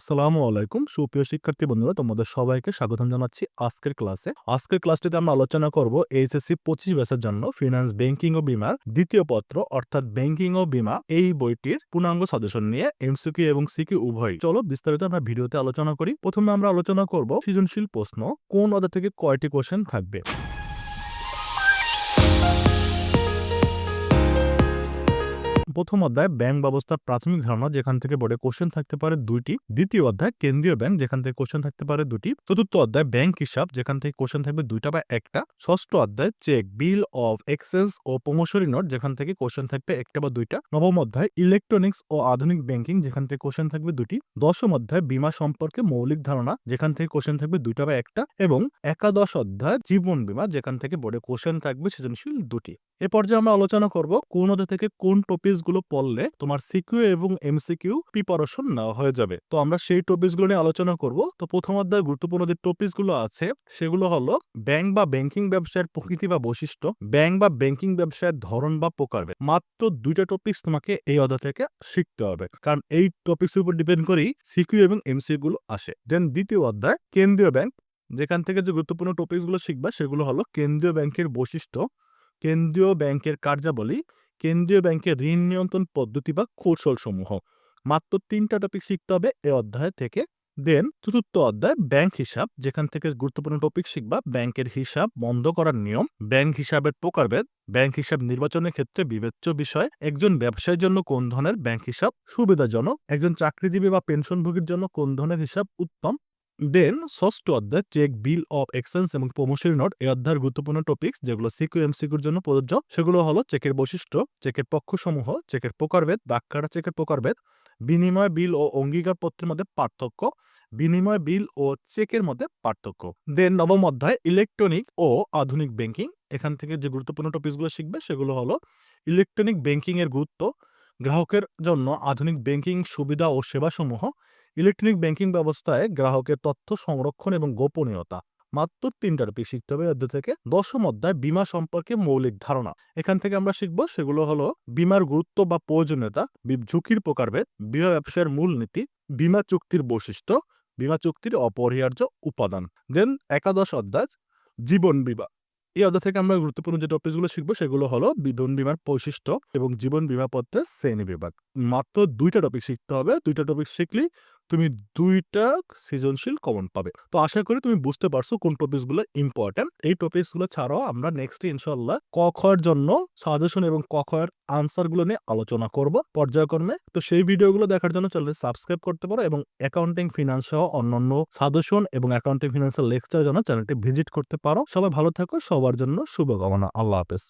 আসসালামু আলাইকুম। সুপ্রিয় শিক্ষার্থী বন্ধুরা, তোমাদের সবাইকে স্বাগতম জানাচ্ছি আজকের ক্লাসে। আজকের ক্লাসটিতে আমরা আলোচনা করব এইচএসসি পঁচিশ ব্যাচের জন্য ফিনান্স ব্যাংকিং ও বিমার দ্বিতীয় পত্র, অর্থাৎ ব্যাংকিং ও বিমা এই বইটির পূর্ণাঙ্গ সাজেশন নিয়ে এমসিকিউ এবং সিকিউ উভয় চলো বিস্তারিত আমরা ভিডিওতে আলোচনা করি। প্রথমে আমরা আলোচনা করব সৃজনশীল প্রশ্ন, কোন অর্ডার থেকে কয়টি কোশ্চেন থাকবে? প্রথম অধ্যায় ব্যাংক ব্যবস্থার প্রাথমিক ধারণা যেখান থেকে বোর্ডে কোশ্চেন থাকতে পারে দুইটি। দ্বিতীয় অধ্যায় কেন্দ্রীয় ব্যাংক যেখান থেকে কোশ্চেন থাকতে পারে দুটি চতুর্থ অধ্যায় ব্যাংক হিসাব যেখান থেকে কোশ্চেন থাকবে দুইটা বা একটা। ষষ্ঠ অধ্যায় চেক, বিল অফ এক্সচেঞ্জ ও প্রমোশনী নোট যেখান থেকে কোশ্চেন থাকবে একটা বা দুইটা। নবম অধ্যায় ইলেকট্রনিক্স ও আধুনিক ব্যাংকিং যেখান থেকে কোশ্চেন থাকবে দুটি দশম অধ্যায় বীমা সম্পর্কে মৌলিক ধারণা যেখান থেকে কোশ্চেন থাকবে দুইটা বা একটা। এবং একাদশ অধ্যায় জীবন বীমা যেখান থেকে বোর্ডে কোশ্চেন থাকবে সৃজনশীল দুটি। এ পর্যায়ে আমরা আলোচনা করব কোন অধ্যায় থেকে কোন টপিকসগুলো পড়লে তোমার সিকিউ এবং এমসিকিউ প্রিপারেশন নেওয়া হয়ে যাবে। তো আমরা সেই টপিকসগুলো নিয়ে আলোচনা করব। তো প্রথম অধ্যায়ে গুরুত্বপূর্ণ যে টপিকসগুলো আছে, সেগুলো হলো ব্যাংক বা ব্যাংকিং ব্যবসায়ের প্রকৃতি বা বৈশিষ্ট্য, ব্যাংক বা ব্যাংকিং ব্যবসায়ের ধরন বা প্রকারভেদ। মাত্র দুইটা টপিকস তোমাকে এই অধ্যায় থেকে শিখতে হবে। কারণ এই টপিকস উপর ডিপেন্ড করেই সিকিউ এবং এমসিকিউ গুলো আসে। দেন দ্বিতীয় অধ্যায়, কেন্দ্রীয় ব্যাংক। যেখান থেকে যে গুরুত্বপূর্ণ টপিকসগুলো শিখবা, সেগুলো হলো কেন্দ্রীয় ব্যাংকের বৈশিষ্ট্য কেন্দ্রীয় ব্যাংকের কার্যাবলী, কেন্দ্রীয় ব্যাংকের ঋণ নিয়ন্ত্রণ পদ্ধতি বা কৌশল সমূহ মাত্র তিনটা টপিক শিখতে হবে এ অধ্যায় থেকে। দেন চতুর্থ অধ্যায় ব্যাংক হিসাব। যেখান থেকে গুরুত্বপূর্ণ টপিক শিখবা। ব্যাংকের হিসাব বন্ধ করার নিয়ম। ব্যাংক হিসাবের প্রকারভেদ। ব্যাংক হিসাব নির্বাচনের ক্ষেত্রে বিবেচ্য বিষয়। একজন ব্যবসায়ীর জন্য কোন ধরনের ব্যাংক হিসাব সুবিধাজনক? একজন চাকরিজীবী বা পেনশনভোগীর জন্য কোন ধরনের হিসাব উত্তম? দেন ষষ্ঠ অধ্যায় চেক বিল অফ এক্সচেঞ্জ এবং প্রমোশনী নোট এই অধ্যায়ের গুরুত্বপূর্ণ টপিকস যেগুলো সিকিউ এমসিকিউর জন্য প্রযোজ্য। সেগুলো হলো চেকের বৈশিষ্ট্য চেকের পক্ষসমূহ চেকের প্রকারভেদ বাক্যাটা চেকের প্রকারভেদ, বিনিময় বিল ও অঙ্গীকার পত্রের মধ্যে পার্থক্য, বিনিময় বিল ও চেকের মধ্যে পার্থক্য। দেন নবম অধ্যায় ইলেকট্রনিক ও আধুনিক ব্যাংকিং এখান থেকে যে গুরুত্বপূর্ণ টপিকসগুলো শিখবে সেগুলো হলো ইলেকট্রনিক ব্যাংকিংয়ের গুরুত্ব, গ্রাহকের জন্য আধুনিক ব্যাংকিং সুবিধা ও সেবাসমূহ ইলেকট্রনিক ব্যাংকিং ব্যবস্থায় গ্রাহকের তথ্য সংরক্ষণ এবং গোপনীয়তা, মাত্র তিনটা টপিক শিখতে হবে অধ্যায় থেকে দশম অধ্যায়, বীমা সম্পর্কে মৌলিক ধারণা। এখান থেকে আমরা শিখব সেগুলো হলো বিমার গুরুত্ব বা প্রয়োজনীয়তা ঝুঁকির প্রকারভেদ, বীমা ব্যবসায়ের মূলনীতি, বিমা চুক্তির বৈশিষ্ট্য, বিমা চুক্তির অপরিহার্য উপাদান। দেন একাদশ অধ্যায়, জীবন বিমা। এই অধ্যায় থেকে আমরা গুরুত্বপূর্ণ যে টপিকগুলো শিখব সেগুলো হলো জীবন বীমার বৈশিষ্ট্য এবং জীবন বীমা পত্রের শ্রেণি বিভাগ। মাত্র দুইটা টপিক শিখতে হবে, দুইটা টপিক শিখলেই তুমি দুইটা সৃজনশীল কমন পাবে। তো আশা করি তুমি বুঝতে পারছ কোন টপিকসগুলো ইম্পর্টেন্ট এই টপিকসগুলো ছাড়াও আমরা নেক্সট ইনশাল্লাহ ক খয়ের জন্য সাজেশন এবং ক খয়ের আনসারগুলো নিয়ে আলোচনা করব পর্যায়ক্রমে। তো সেই ভিডিওগুলো দেখার জন্য চ্যানেল সাবস্ক্রাইব করতে পারো এবং অ্যাকাউন্টিং ফিনান্স সহ অন্যান্য সাজেশন এবং অ্যাকাউন্টিং ফিনান্সের লেকচার জন্য চ্যানেলটি ভিজিট করতে পারো। সবাই ভালো থাকো, সবার জন্য শুভকামনা। আল্লাহ হাফেজ।